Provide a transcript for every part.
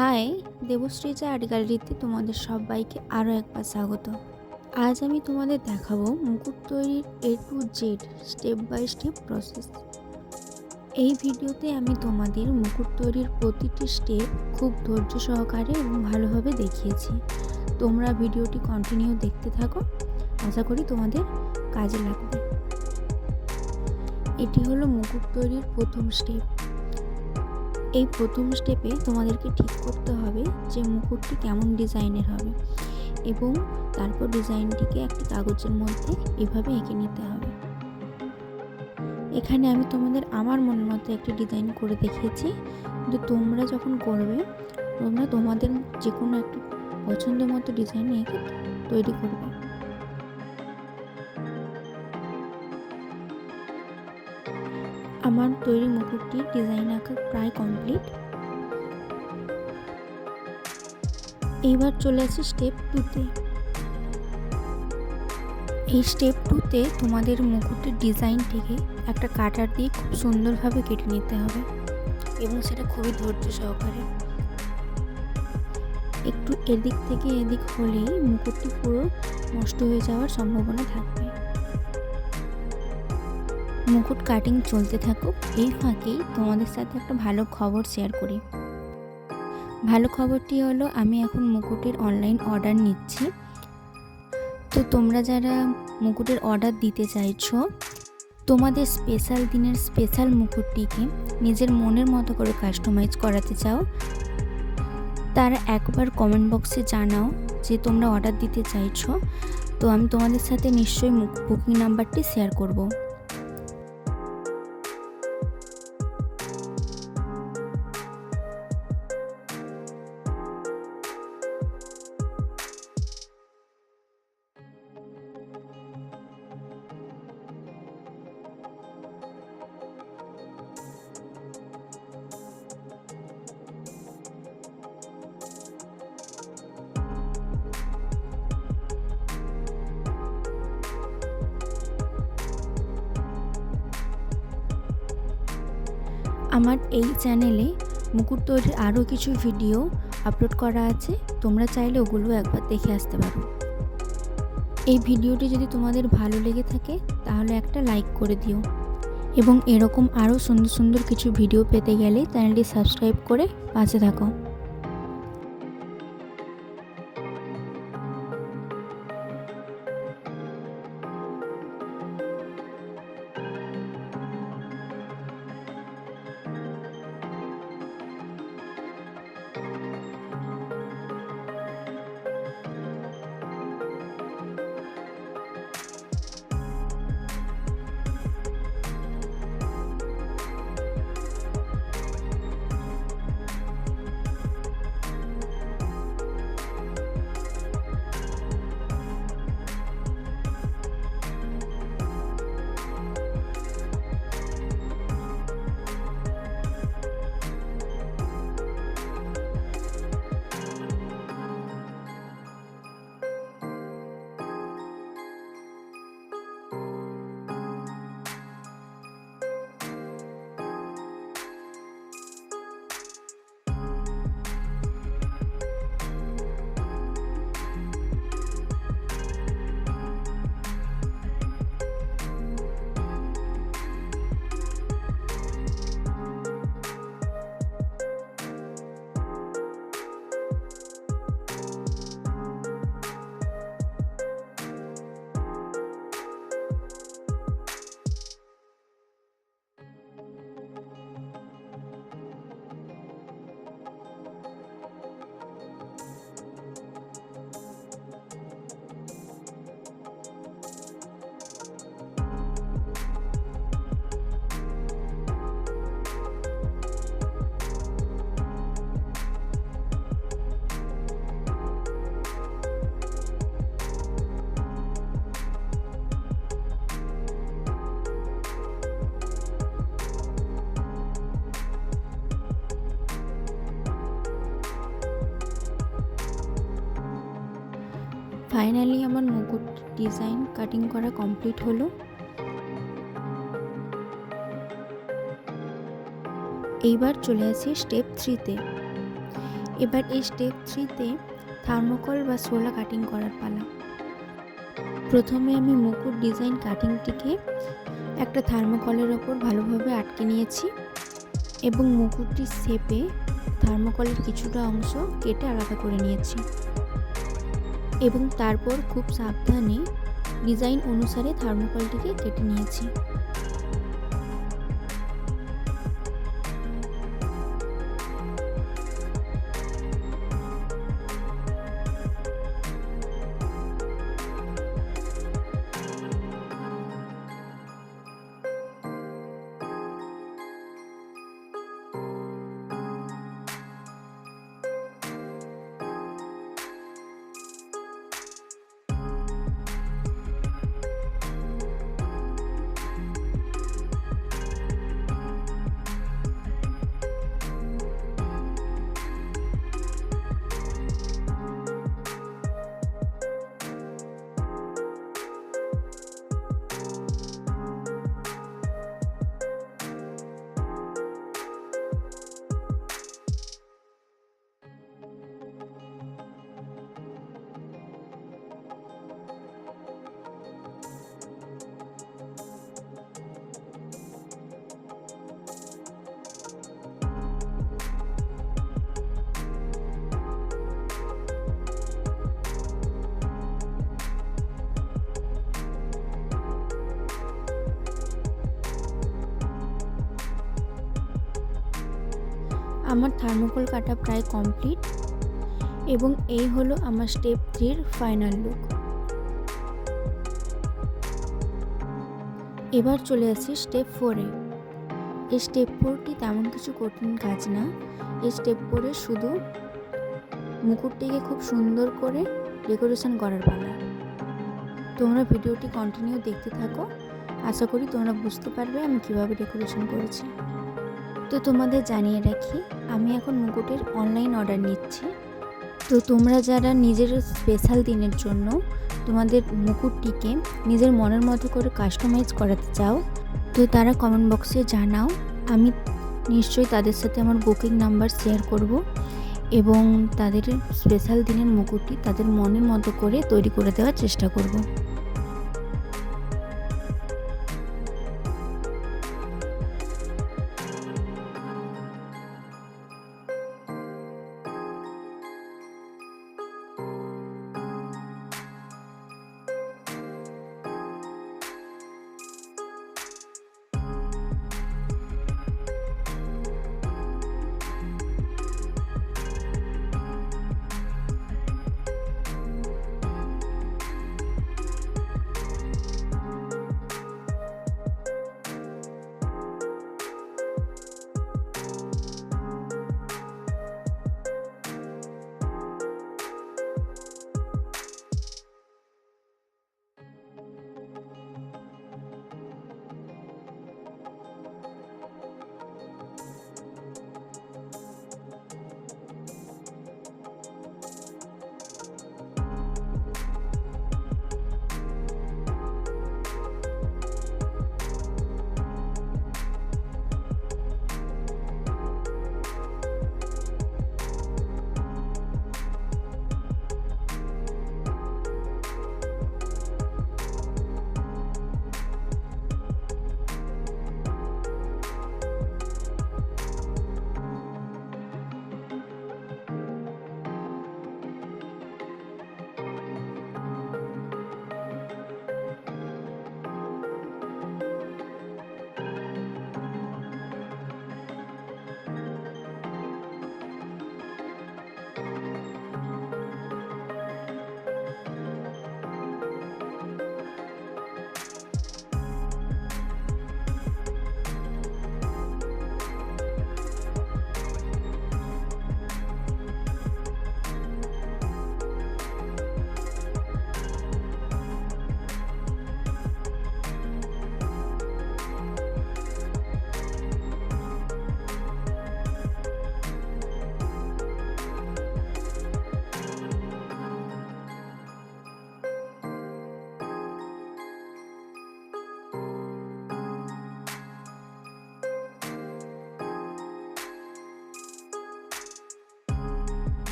High, দেবশ্রীজা art গ্যালারিতে তোমাদের সবাইকে আরও একবার স্বাগত। আজ আমি তোমাদের দেখাবো মুকুট তৈরির A to Z step by step process এই ভিডিওতে আমি তোমাদের মুকুট তৈরির প্রতিটি স্টেপ খুব ধৈর্য সহকারে এবং ভালোভাবে দেখিয়েছি। তোমরা ভিডিওটি কন্টিনিউ দেখতে থাকো, আশা করি তোমাদের কাজে লাগবে। এটি হলো মুকুট তৈরির প্রথম স্টেপ এই প্রথম স্টেপে তোমাদেরকে ঠিক করতে হবে যে মুকুটটি কেমন ডিজাইনের হবে এবং তারপর ডিজাইনটিকে একটি কাগজের মধ্যে এভাবে এঁকে নিতে হবে। এখানে আমি তোমাদের আমার মনের মতো একটি ডিজাইন করে দেখিয়েছি। কিন্তু তোমরা যখন করবে, তোমরা তোমাদের যে কোনো একটি পছন্দ মতো ডিজাইন এঁকে তৈরি করবে। আমার তৈরি মুকুটটি ডিজাইন আঁকা প্রায় কমপ্লিট। এইবার চলে আসি স্টেপ টুতে এই স্টেপ টুতে তোমাদের মুকুটের ডিজাইনটিকে একটা কাটার দিয়ে খুব সুন্দরভাবে কেটে নিতে হবে এবং সেটা খুবই ধৈর্য সহকারে। একটু এদিক থেকে এদিক হলেই মুকুটটি পুরো নষ্ট হয়ে যাওয়ার সম্ভাবনা থাকবে। মুকুট কাটিং চলতে থাকুক, এই ফাঁকেই তোমাদের সাথে একটা ভালো খবর শেয়ার করি। ভালো খবরটি হলো, আমি এখন মুকুটের অনলাইন অর্ডার নিচ্ছি। তো তোমরা যারা মুকুটের অর্ডার দিতে চাইছো, তোমাদের স্পেশাল দিনের স্পেশাল মুকুটটিকে নিজের মনের মতো করে কাস্টমাইজ করাতে চাও, তারা একবার কমেন্ট বক্সে জানাও যে তোমরা অর্ডার দিতে চাইছো। তো আমি তোমাদের সাথে নিশ্চয়ই বুকিং নাম্বারটি শেয়ার করব। আমার এই চ্যানেলে মুকুট তৈরির আরও কিছু ভিডিও আপলোড করা আছে। তোমরা চাইলে ওগুলো একবার দেখে আসতে পারো। এই ভিডিওটি যদি তোমাদের ভালো লেগে থাকে, তাহলে একটা লাইক করে দিও। এবং এরকম আরও সুন্দর সুন্দর কিছু ভিডিও পেতে গেলে চ্যানেলটি সাবস্ক্রাইব করে পাশে থাকো। ফাইনালি আমার মুকুট ডিজাইন কাটিং করা কমপ্লিট হলো। এইবার চলে আসি স্টেপ থ্রিতে এবার এই স্টেপ থ্রিতে থার্মোকল বা সোলা কাটিং করার পালা। প্রথমে আমি মুকুট ডিজাইন কাটিংটিকে একটা থার্মোকলের ওপর ভালোভাবে আটকে নিয়েছি এবং মুকুটটির শেপে থার্মোকলের কিছুটা অংশ কেটে আলাদা করে নিয়েছি। এবং তারপর খুব সাবধানে ডিজাইন অনুসারে থার্মোকলটিকে কেটে নিয়েছি। আমার থার্মোকল কাটা প্রায় কমপ্লিট এবং এই হলো আমার স্টেপ থ্রির ফাইনাল লুক এবার চলে আসি স্টেপ ফোরে এই স্টেপ ফোরটি তেমন কিছু কঠিন কাজ না। এই স্টেপ ফোরে শুধু মুকুটটিকে খুব সুন্দর করে ডেকোরেশন করার পালা। তোমরা ভিডিওটি কন্টিনিউ দেখতে থাকো। আশা করি তোমরা বুঝতে পারবে আমি কীভাবে ডেকোরেশন করেছি। তো তোমাদের জানিয়ে রাখি, আমি এখন মুকুটের অনলাইন অর্ডার নিচ্ছি। তো তোমরা যারা নিজের স্পেশাল দিনের জন্য তোমাদের মুকুটটিকে নিজের মনের মতো করে কাস্টমাইজ করাতে চাও, তো তারা কমেন্ট বক্সে জানাও। আমি নিশ্চয়ই তাদের সাথে আমার বুকিং নাম্বার শেয়ার করব এবং তাদের স্পেশাল দিনের মুকুটটি তাদের মনের মতো করে তৈরি করে দেওয়ার চেষ্টা করব।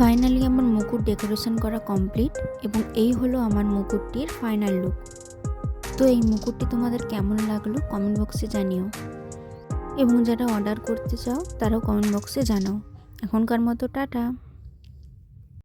ফাইনালি আমার মুকুট ডেকোরেশন করা কমপ্লিট এবং এই হলো আমার মুকুটটির ফাইনাল লুক তো এই মুকুটটি তোমাদের কেমন লাগল কমেন্ট বক্সে জানিও। এবং যারা অর্ডার করতে চাও, তারাও কমেন্ট বক্সে জানাও। এখনকার মতো টাটা।